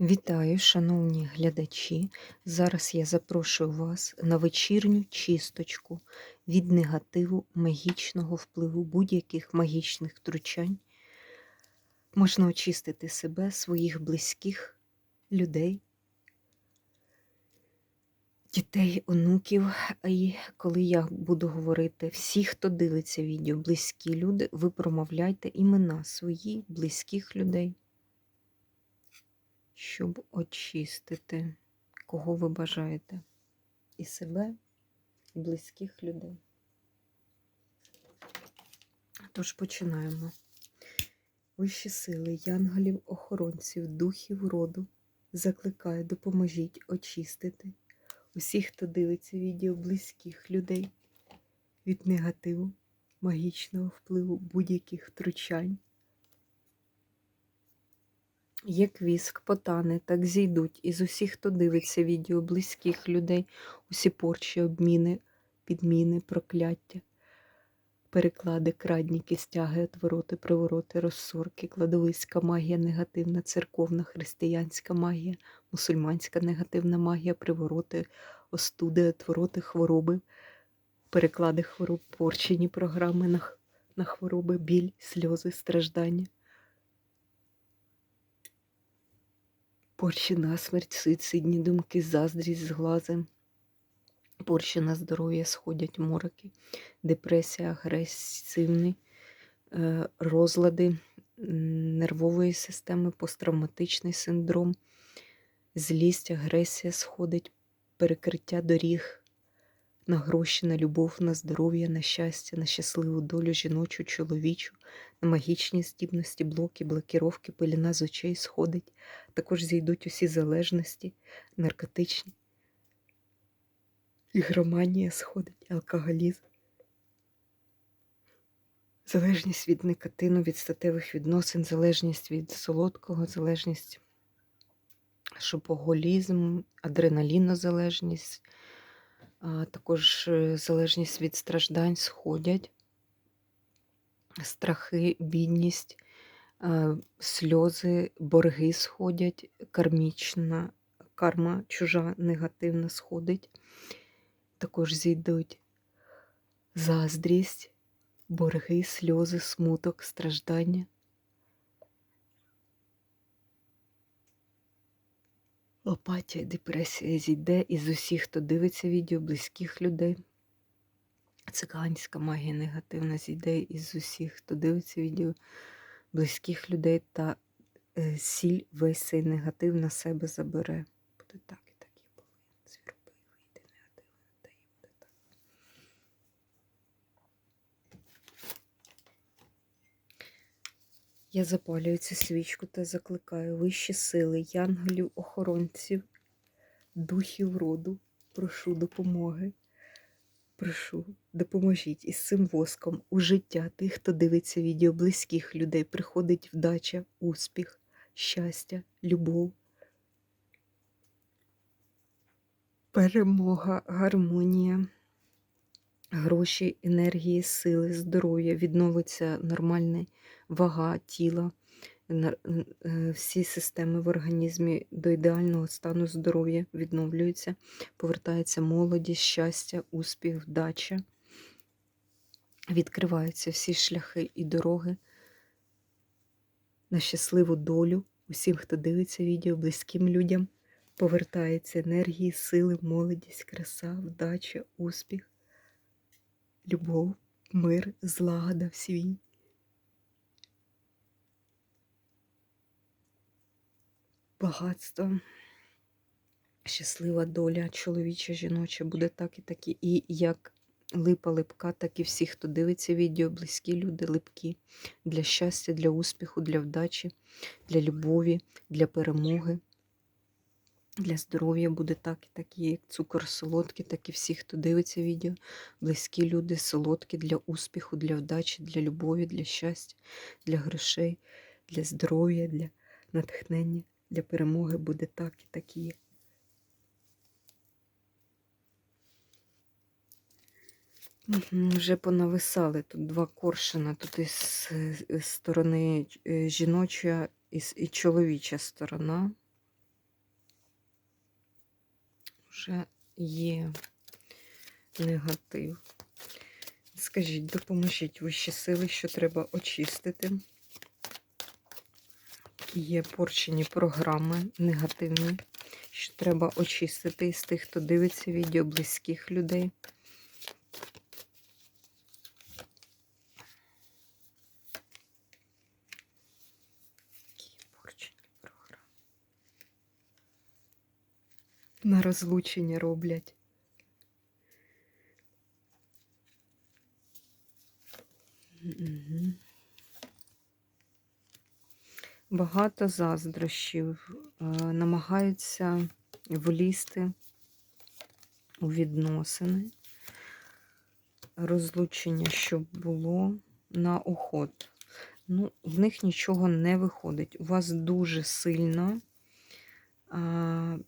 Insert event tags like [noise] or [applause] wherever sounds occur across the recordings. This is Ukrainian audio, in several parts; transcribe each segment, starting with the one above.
Вітаю, шановні глядачі. Зараз я запрошую вас на вечірню чисточку від негативу, магічного впливу будь-яких магічних втручань. Можна очистити себе, своїх близьких людей, дітей, онуків. І коли я буду говорити, всі, хто дивиться відео, близькі люди, ви промовляйте імена своїх близьких людей щоб очистити, кого ви бажаєте, і себе, і близьких людей. Тож починаємо. Вищі сили, янголів, охоронців, духів роду, закликаю, допоможіть очистити усіх, хто дивиться відео близьких людей від негативу, магічного впливу будь-яких втручань, як віск, потани, так зійдуть із усіх, хто дивиться відео близьких людей, усі порчі, обміни, підміни, прокляття, переклади, крадніки, стяги, отвороти, привороти, розсорки, кладовиська магія, негативна, церковна, християнська магія, мусульманська негативна магія, привороти, остуди, отвороти, хвороби, переклади хвороб, порчені програми на, на хвороби, біль, сльози, страждання. Порчі на смерть, суїцидні думки, заздрість, зглази, порші на здоров'я сходять мороки, депресія, агресивні е, розлади нервової системи, посттравматичний синдром, злість, агресія сходить, перекриття доріг на гроші, на любов, на здоров'я, на щастя, на щасливу долю жіночу, чоловічу, на магічні здібності, блоки, блокіровки, пиліна з очей сходить. Також зійдуть усі залежності, наркотичні, ігроманія сходить, алкоголізм. Залежність від никотину, від статевих відносин, залежність від солодкого, залежність шопоголізм, адреналінозалежність, також е, залежність від страждань сходять, страхи, бідність, сльози, борги сходять, кармічна карма чужа негативна сходить. Також зійдуть заздрість, борги, сльози, смуток, страждання. Апатія, депресія зійде із усіх, хто дивиться відео, близьких людей. Циганська магія негативна зійде із усіх, хто дивиться відео, близьких людей та е, сіль весь цей негатив на себе забере. Буде так і так і повинен. Звіробий вийде негативно, та і буде так. Я запалюю цю свічку та закликаю вищі сили, янголів, охоронців, духів роду, прошу допомоги. Прошу, допоможіть із цим воском у життя тих, хто дивиться відео близьких людей, приходить вдача, успіх, щастя, любов, перемога, гармонія, гроші, енергії, сили, здоров'я, відновиться нормальна вага тіла. Е, всі системи в організмі до ідеального стану здоров'я відновлюються, повертається молодість, щастя, успіх, вдача. Відкриваються всі шляхи і дороги на щасливу долю усім, хто дивиться відео, близьким людям. Повертається енергії, сили, молодість, краса, вдача, успіх, любов, мир, злагода в світі. багатство, щаслива доля чоловіча, жіноча буде так і так. І як липа липка, так і всі, хто дивиться відео, близькі люди, липкі для щастя, для успіху, для вдачі, для любові, для перемоги. Для здоров'я буде так і так, як цукор солодкий, так і всі, хто дивиться відео, близькі люди, солодкі для успіху, для вдачі, для любові, для щастя, для грошей, для здоров'я, для натхнення для перемоги буде так і такі. Вже понависали тут два коршина, тут із, сторони е, жіноча і, і чоловіча сторона. Вже є негатив. Скажіть, допоможіть вищі сили, що треба очистити. Є порчені програми негативні, що треба очистити із тих, хто дивиться відео близьких людей. Які порчені програми. На розлучення роблять. Мгм. Багато заздрощів, е, намагаються влізти у відносини, розлучення, щоб було на уход. Ну, в них нічого не виходить. У вас дуже сильно а, а,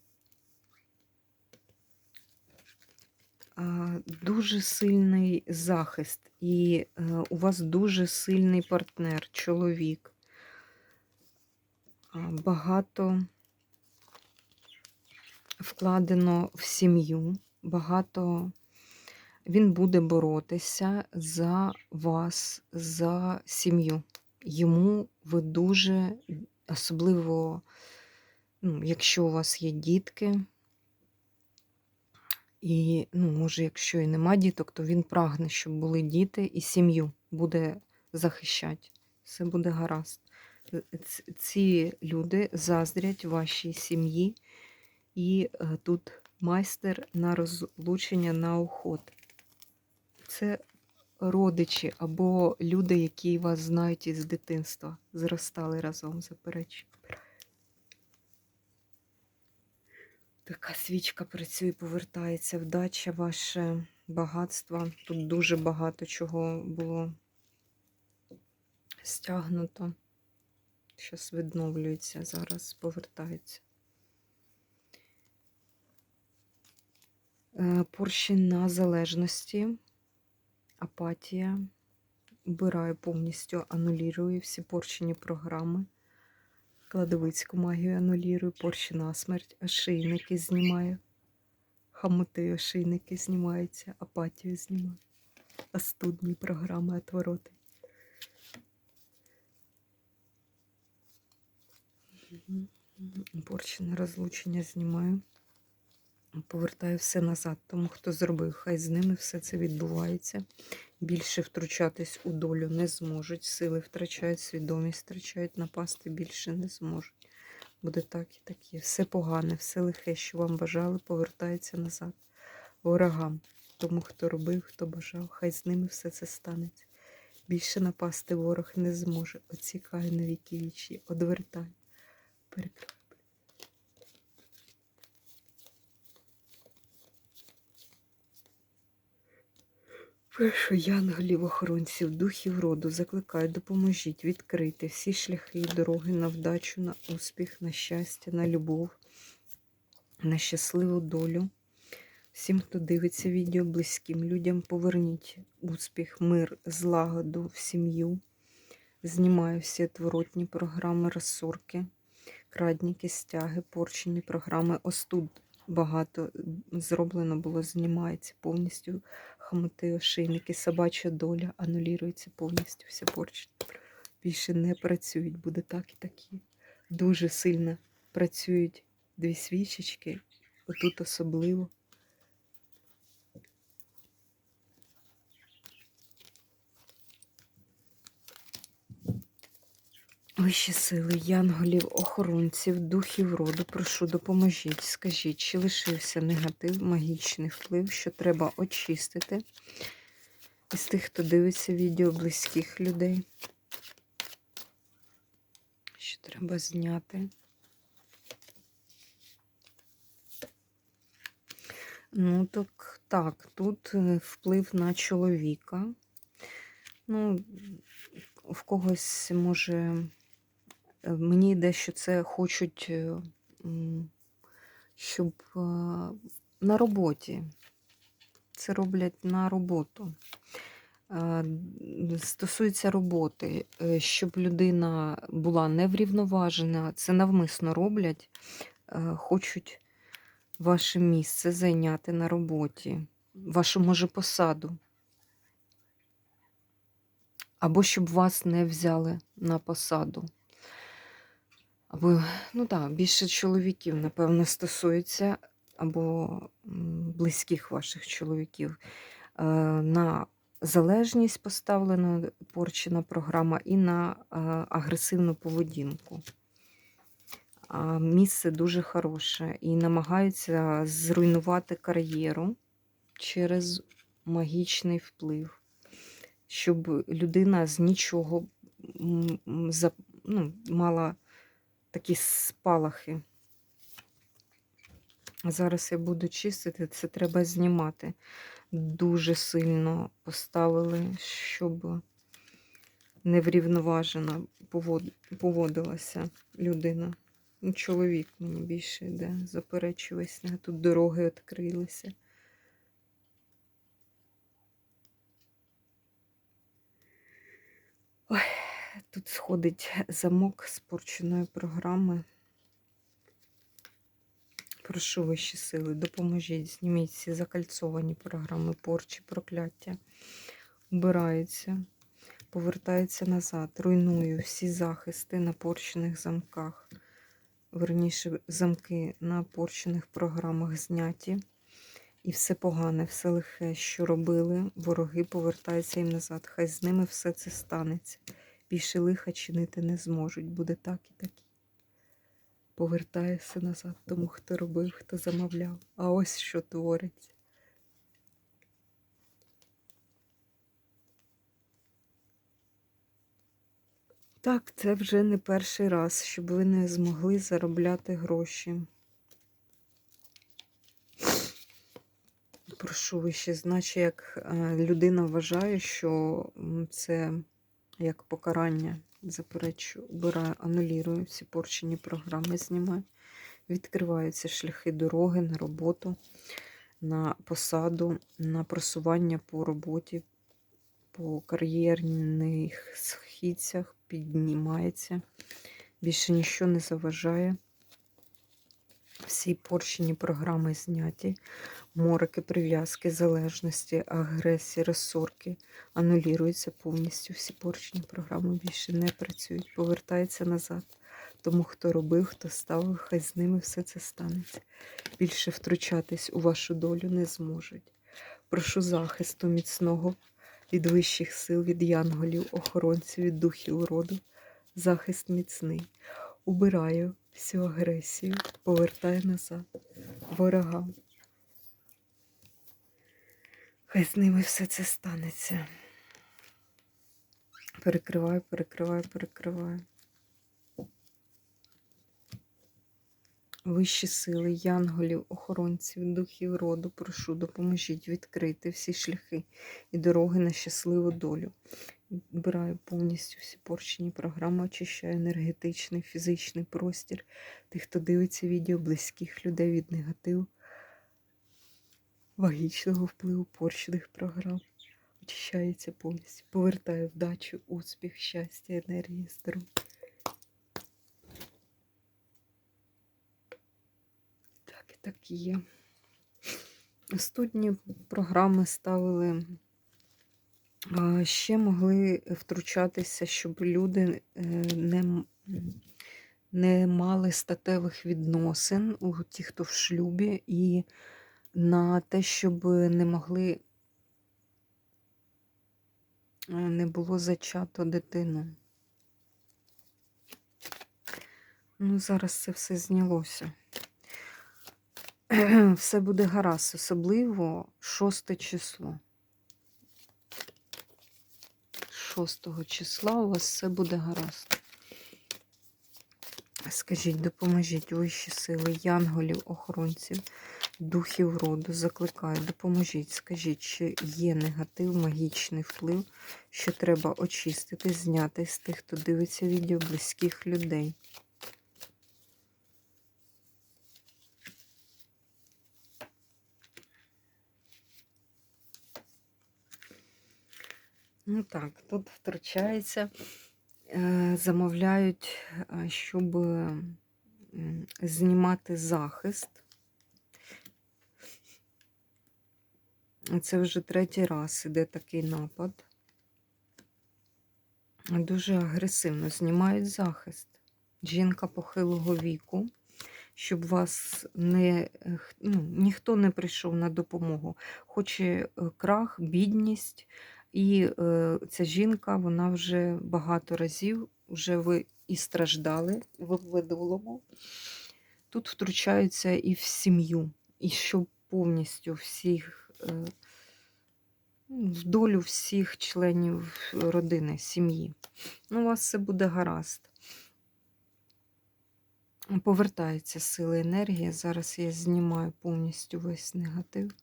дуже сильний захист, і е, у вас дуже сильний партнер, чоловік. Багато вкладено в сім'ю, багато він буде боротися за вас, за сім'ю. Йому ви дуже, особливо, ну, якщо у вас є дітки, і, ну, може, якщо і нема діток, то він прагне, щоб були діти і сім'ю буде захищати. Все буде гаразд. Е, Ці люди заздрять вашій сім'ї, і е, тут майстер на розлучення на уход. Це родичі або люди, які вас знають із дитинства, зростали разом, заперечую. Така свічка працює, повертається вдача, ваше багатство. Тут дуже багато чого було стягнуто. Щас відновлюється, зараз повертається. Е, Поршень на залежності, апатія. Убираю повністю, анулірую всі порчені програми. Кладовицьку магію анулірую, порші на смерть, ошейники знімаю. Хамути ошейники знімаються, апатію знімаю. Астудні програми отвороти. Порчене розлучення знімаю. Повертаю все назад. Тому хто зробив, хай з ними все це відбувається. Більше втручатись у долю не зможуть. Сили втрачають, свідомість втрачають, напасти більше не зможуть. Буде так і так є. Все погане, все лихе, що вам бажали, повертається назад. Ворогам. Тому хто робив, хто бажав, хай з ними все це станеться. Більше напасти ворог не зможе. Оцікай на віки вічі, одвертай. Перекривай. Прошу янголів, охоронців, духів роду, закликаю, допоможіть відкрити всі шляхи і дороги на вдачу, на успіх, на щастя, на любов, на щасливу долю. Всім, хто дивиться відео, близьким людям, поверніть успіх, мир, злагоду в сім'ю. Знімаю всі отворотні програми, розсорки, крадніки, стяги, порчені програми. Остуд багато зроблено було, знімається повністю Хамоти, ошейники, собача доля анулюється повністю вся порчення. Більше не працюють, буде так і такі. Дуже сильно працюють дві свічечки, отут особливо. Вищі сили, янголів, охоронців, духів роду, прошу, допоможіть. Скажіть, чи лишився негатив, магічний вплив, що треба очистити із тих, хто дивиться відео близьких людей? Що треба зняти? Ну, так, так, тут е, вплив на чоловіка. Ну, в когось може. Е, Мені йде, що це хочуть, щоб е, на роботі. Це роблять на роботу. Стосується роботи, щоб людина була неврівноважена, це навмисно роблять, хочуть ваше місце зайняти на роботі, вашу може посаду. Або щоб вас не взяли на посаду. Або, ну так, більше чоловіків, напевно, стосується, або близьких ваших чоловіків. Е, На залежність поставлена порчена програма і на е, агресивну поведінку. А Місце дуже хороше і намагаються зруйнувати кар'єру через магічний вплив, щоб людина з нічого ну, мала такі спалахи. Зараз я буду чистити, це треба знімати. Дуже сильно поставили, щоб неврівноважена поводилася людина. Ну, Чоловік мені більше йде, заперечуюсь, тут дороги відкрилися. Ой, тут сходить замок з порченої програми. Прошу вищі сили, допоможіть, зніміть всі закальцовані програми порчі, прокляття. Убираються, повертаються назад, руйную всі захисти на порчених замках. Верніше, замки на порчених програмах зняті. І все погане, все лихе, що робили, вороги повертаються їм назад. Хай з ними все це станеться. Більше лиха чинити не зможуть. Буде так і так. Повертається назад тому, хто робив, хто замовляв. А ось що твориться. Так, це вже не перший раз, щоб ви не змогли заробляти гроші. Прошу вище, значить, як е, людина вважає, що це як покарання, заперечу, убираю, анулірую всі порчені програми, знімаю. Відкриваються шляхи дороги на роботу, на посаду, на просування по роботі, по кар'єрних східцях, піднімається. Більше нічого не заважає. Всі порчені програми зняті, морики, прив'язки, залежності, агресії, розсорки анулюються повністю. Всі порчені програми більше не працюють, повертаються назад. Тому хто робив, хто ставив, хай з ними все це станеться. Більше втручатись у вашу долю не зможуть. Прошу захисту міцного від вищих сил, від янголів, охоронців, від духів роду. Захист міцний. Убираю всю агресію, повертаю назад ворогам. Хай з ними все це станеться. Перекриваю, перекриваю, перекриваю. Вищі сили, янголів, охоронців, духів роду, прошу, допоможіть відкрити всі шляхи і дороги на щасливу долю. Вбираю повністю всі порчені програми, очищаю енергетичний, фізичний простір тих, хто дивиться відео, близьких людей від негативу, магічного впливу порчених програм. Очищається повністю. Повертаю вдачу, успіх, щастя, енергію, здоров'я. Так, і є. Студні програми ставили. Ще могли втручатися, щоб люди е, не, не мали статевих відносин у ті, хто в шлюбі, і на те, щоб не могли е, не було зачато дитину. Ну, зараз це все знялося. [clears throat] Все буде гаразд, особливо шосте число. 6 числа у вас все буде гаразд. Скажіть, допоможіть вищі сили, янголів, охоронців, духів роду, закликаю, допоможіть, скажіть, чи є негатив, магічний вплив, що треба очистити, зняти з тих, хто дивиться відео близьких людей. Ну так, тут втручається, е, замовляють, е, щоб знімати захист Це вже третій раз іде такий напад. Дуже агресивно знімають захист. Жінка похилого віку, щоб вас не, ну, ніхто не прийшов на допомогу. Хоче е, крах, бідність. І е, ця жінка, вона вже багато разів, вже ви і страждали в минулому. Тут втручаються і в сім'ю, і щоб повністю всіх. Е, в долю всіх членів родини, сім'ї. Ну, у вас все буде гаразд. Повертається сила енергія. Зараз я знімаю повністю весь негатив.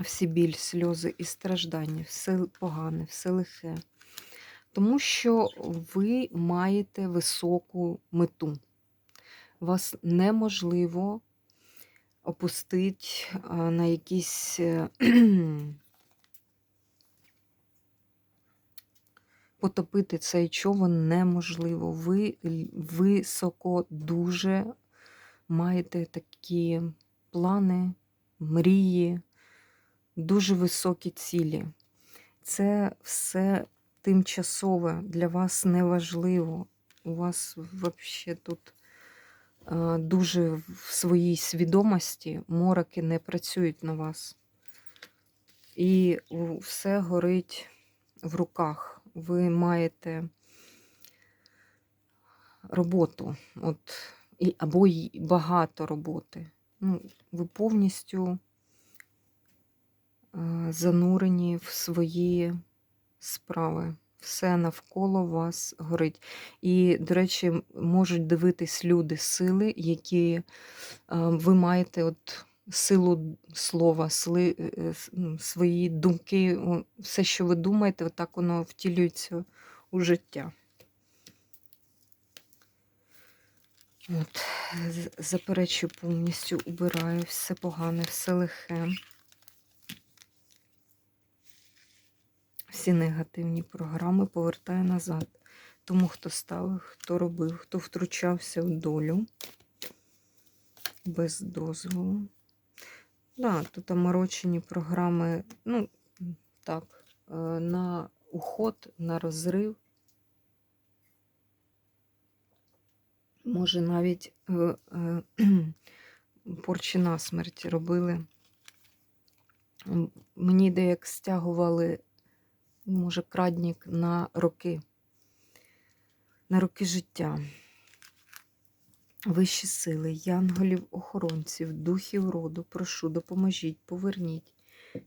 Всі біль, сльози і страждання, все погане, все лихе. Тому що ви маєте високу мету. Вас неможливо опустить на якісь е, [clears throat] потопити цей човен неможливо. Ви високо дуже маєте такі плани, мрії, дуже високі цілі. Це все тимчасове, для вас неважливо. У вас взагалі тут дуже в своїй свідомості мороки не працюють на вас. І все горить в руках. Ви маєте роботу, от, і, або багато роботи. Ну, Ви повністю занурені в свої справи все навколо вас горить. І, до речі, можуть дивитись люди сили, які е, ви маєте от силу слова, е, е, свої думки, все, що ви думаєте, отак воно втілюється у життя. От, Заперечую повністю, убираю все погане, все лихе. Всі негативні програми повертає назад. Тому хто ставив, хто робив, хто втручався в долю без дозволу. Да, тут оморочені програми, ну, так, е, на уход, на розрив. Може, навіть е, е, [clears throat] порчі на смерть робили. Мені деяк стягували може, краднік на роки, на роки життя. Вищі сили, янголів, охоронців, духів роду, прошу, допоможіть, поверніть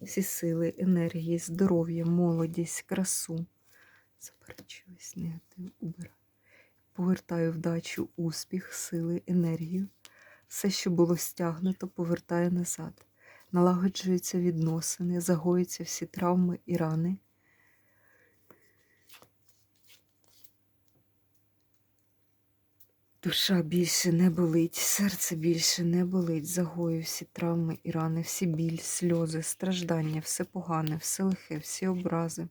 всі сили, енергії, здоров'я, молодість, красу. Заперечуюсь, негатив, убираю. Повертаю вдачу, успіх, сили, енергію. Все, що було стягнуто, повертаю назад. Налагоджуються відносини, загоюються всі травми і рани. Душа більше не болить, серце більше не болить, загою всі травми і рани, всі біль, сльози, страждання, все погане, все лихе, всі образи,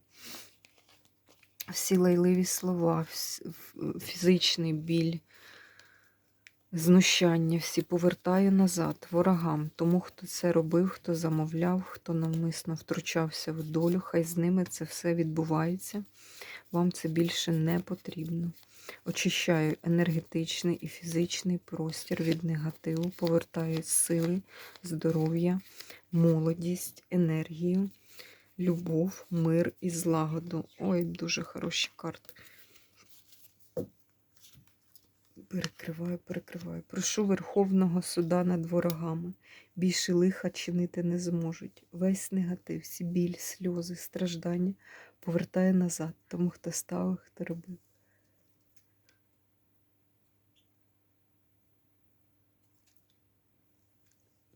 всі лайливі слова, фізичний біль, знущання, всі повертаю назад, ворогам, тому, хто це робив, хто замовляв, хто навмисно втручався в долю, хай з ними це все відбувається. Вам це більше не потрібно. Очищаю енергетичний і фізичний простір від негативу, повертаю сили, здоров'я, молодість, енергію, любов, мир і злагоду. Ой, дуже хороші карти. Перекриваю, перекриваю. Прошу Верховного суда над ворогами. Більше лиха чинити не зможуть. Весь негатив, всі біль, сльози, страждання повертає назад, тому хто ставив, хто робив.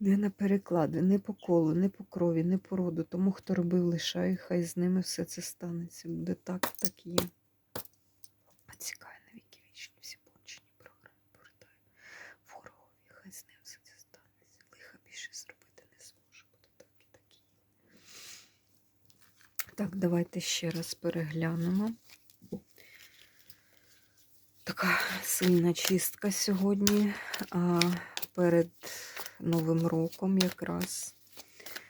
Не на переклади, не по колу, не по крові, не по роду. Тому, хто робив, лишаю, хай з ними все це станеться. Буде так, так є. Оцікає на віки вічні, всі пончені програми повертаю. Ворогові, хай з ним все це станеться. Лиха більше зробити не зможе. Буде так і так є. Так, давайте ще раз переглянемо. Така сильна чистка сьогодні. А перед Новим роком якраз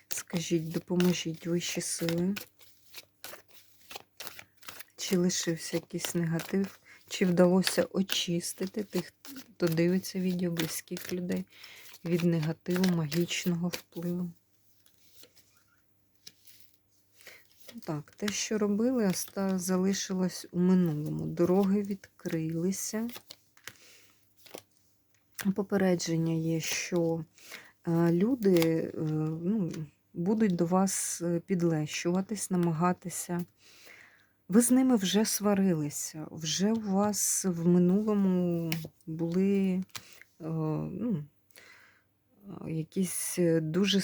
Скажіть, допоможіть вищі сили. Чи лишився якийсь негатив, чи вдалося очистити тих, хто дивиться відео близьких людей від негативу, магічного впливу. Так, те, що робили, залишилось у минулому. Дороги відкрилися. Попередження є, що е, люди е, ну, будуть до вас е, підлещуватись, намагатися. Ви з ними вже сварилися, вже у вас в минулому були ну, якісь дуже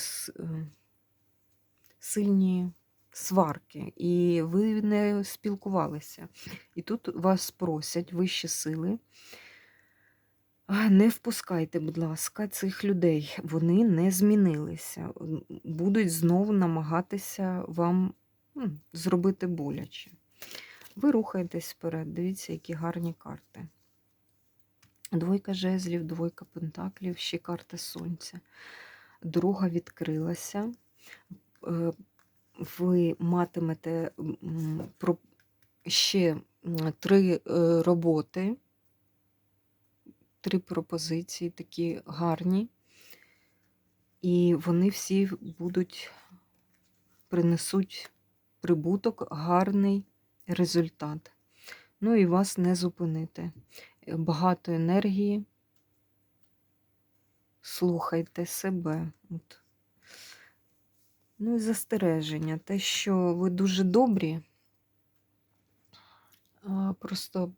сильні сварки, і ви не спілкувалися. І тут вас просять вищі сили. Не впускайте, будь ласка, цих людей. Вони не змінилися. Будуть знову намагатися вам зробити боляче. Ви рухаєтесь вперед. Дивіться, які гарні карти. Двойка жезлів, двойка пентаклів, ще карта сонця. Дорога відкрилася. Е, Ви матимете ще три е, роботи, три пропозиції, такі гарні. І вони всі будуть принесуть прибуток, гарний результат. Ну і вас не зупинити. Е, Багато енергії. Слухайте себе. От. Ну і застереження. Те, що ви дуже добрі. Просто,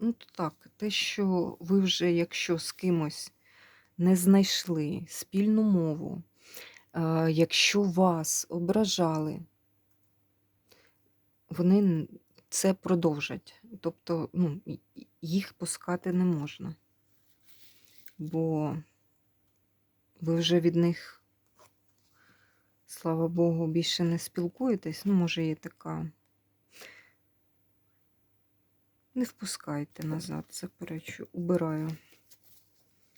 ну так, те, що ви вже, якщо з кимось не знайшли спільну мову, якщо вас ображали, вони це продовжать. Тобто ну, їх пускати не можна. Бо ви вже від них, слава Богу, більше не спілкуєтесь. Ну, може, є така. Не впускайте назад, заперечу, убираю.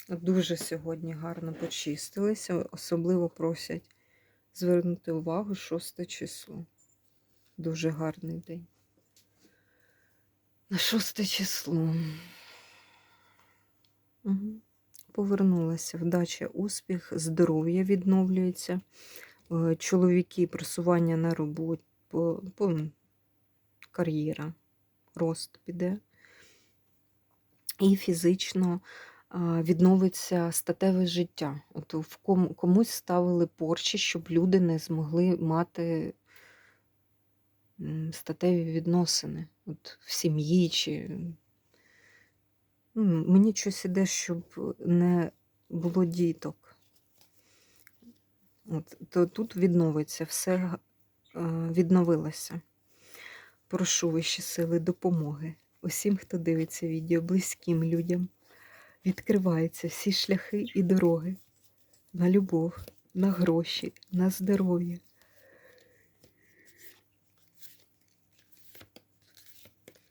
Дуже сьогодні гарно почистилися, особливо просять звернути увагу 6 число. Дуже гарний день. На 6 число. Угу. Повернулася вдача, успіх, здоров'я відновлюється. Е, Чоловіки, просування на по, кар'єра, рост піде. І фізично відновиться статеве життя. От в кому, комусь ставили порчі, щоб люди не змогли мати статеві відносини От в сім'ї чи. Ну, Мені щось іде, щоб не було діток. От, то тут відновиться, все відновилося. Прошу вищі сили допомоги усім, хто дивиться відео, близьким людям. Відкриваються всі шляхи і дороги на любов, на гроші, на здоров'я.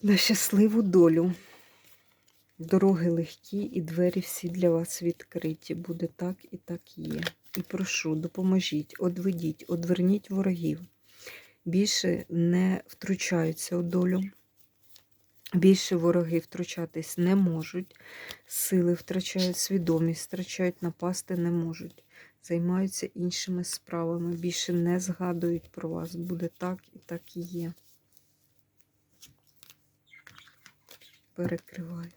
На щасливу долю. Дороги легкі і двері всі для вас відкриті. Буде так і так є. І прошу, допоможіть, одведіть, одверніть ворогів. Більше не втручаються у долю. Більше вороги втручатись не можуть. Сили втрачають свідомість, втрачають напасти не можуть. Займаються іншими справами. Більше не згадують про вас. Буде так і так і є. Перекриваю.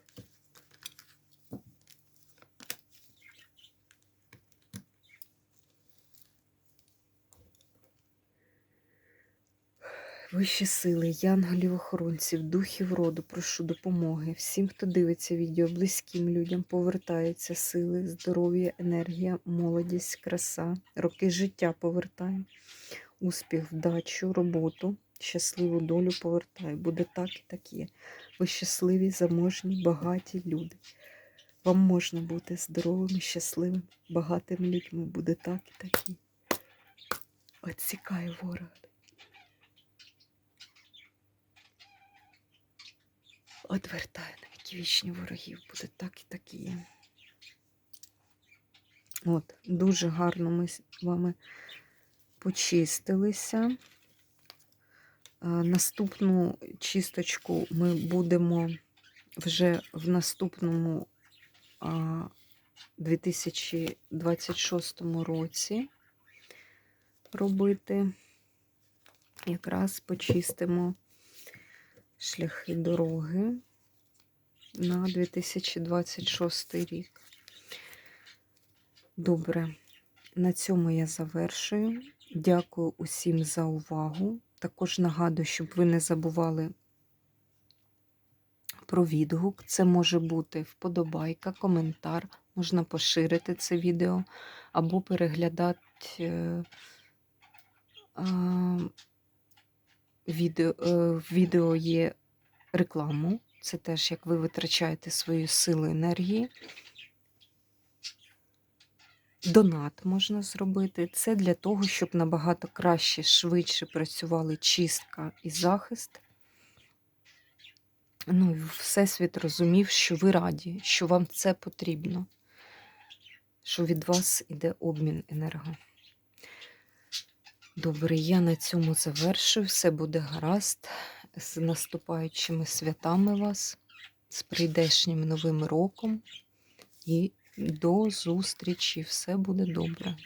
Вищі сили, янголів, охоронців, духів роду, прошу допомоги. Всім, хто дивиться відео, близьким людям повертаються сили, здоров'я, енергія, молодість, краса, роки життя повертаю, успіх, вдачу, роботу, щасливу долю повертаю. Буде так і так є. Ви щасливі, заможні, багаті люди. Вам можна бути здоровими, щасливими, багатими людьми. Буде так і так є. Отсікаю ворога. Одвертаю на віки вічні ворогів. Буде так і так і є. От, дуже гарно ми з вами почистилися. Наступну чисточку ми будемо вже в наступному 2026 році робити. Якраз почистимо шляхи дороги на 2026 рік. Добре, на цьому я завершую. Дякую усім за увагу. Також нагадую, щоб ви не забували про відгук. Це може бути вподобайка, коментар, можна поширити це відео або переглядати е, а, відео, е, в відео є рекламу. Це теж як ви витрачаєте свою силу енергії. Донат можна зробити. Це для того, щоб набагато краще, швидше працювали чистка і захист. Ну, і Всесвіт розумів, що ви раді, що вам це потрібно, що від вас іде обмін енерго. Добре, я на цьому завершую. Все буде гаразд. З наступаючими святами вас, з прийдешнім новим роком. І до зустрічі. Все буде добре.